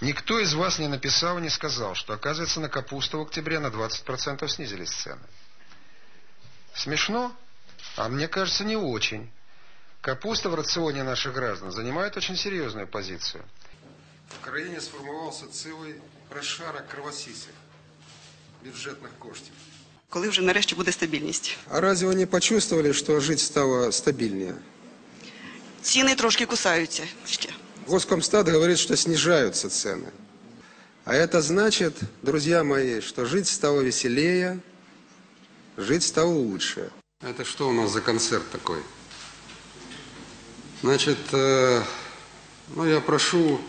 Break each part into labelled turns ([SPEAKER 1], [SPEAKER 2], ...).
[SPEAKER 1] Никто из вас не написал и не сказал, что, оказывается, на капусту в октябре на 20% снизились цены. Смешно? А мне кажется, не очень. Капуста в рационе наших граждан занимает очень серьезную позицию. В країні сформувався цілий розшарок кровосісів бюджетних коштів.
[SPEAKER 2] Коли вже нарешті буде стабільність?
[SPEAKER 1] А разве вы не почувствовали, что жить стало стабильнее?
[SPEAKER 2] Ціни трошки кусаються ще.
[SPEAKER 1] Госкомстат говорит, что снижаются цены. А это значит, друзья мои, что жить стало веселее, жить стало лучше. Это что у нас за концерт такой? Значит, э, ну я прошу,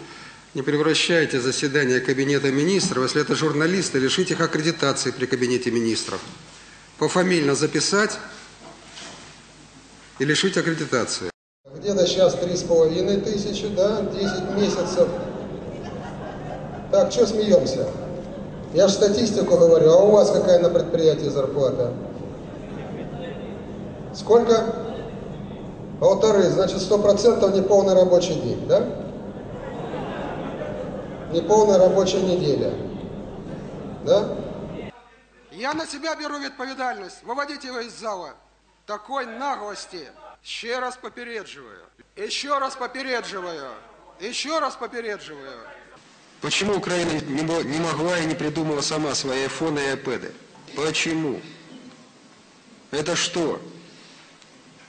[SPEAKER 1] не превращайте заседание Кабинета министров, если это журналисты, лишить их аккредитации при Кабинете министров. Пофамильно записать и лишить аккредитации.
[SPEAKER 3] Где-то сейчас три с половиной тысячи, да, 10 месяцев. Так, что смеемся? Я же статистику говорю, а у вас какая на предприятии зарплата? Сколько? Полторы, значит, сто процентов неполный рабочий день, да? Неполная рабочая неделя. Да?
[SPEAKER 4] Я на себя беру відповідальність. Виводіть його із зала. Такой наглости. Ще раз попередживаю. Еще раз попередживаю. Еще раз попередживаю.
[SPEAKER 1] Почему Украина не мо- не могла и не придумала сама свои айфоны и айпэды? Почему? Это что?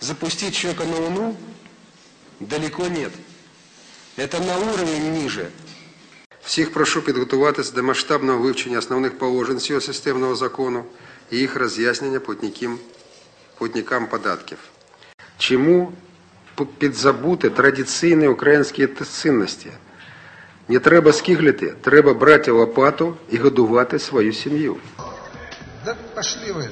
[SPEAKER 1] Запустить человека на Луну? Далеко нет. Это на уровень ниже. Всіх прошу підготуватися до масштабного вивчення основних положень цього системного закону і їх роз'яснення платникам, платникам податків. Чому підзабути традиційні українські цінності? Не треба скиглити, треба брати лопату і годувати свою сім'ю.
[SPEAKER 3] Да пошли вы.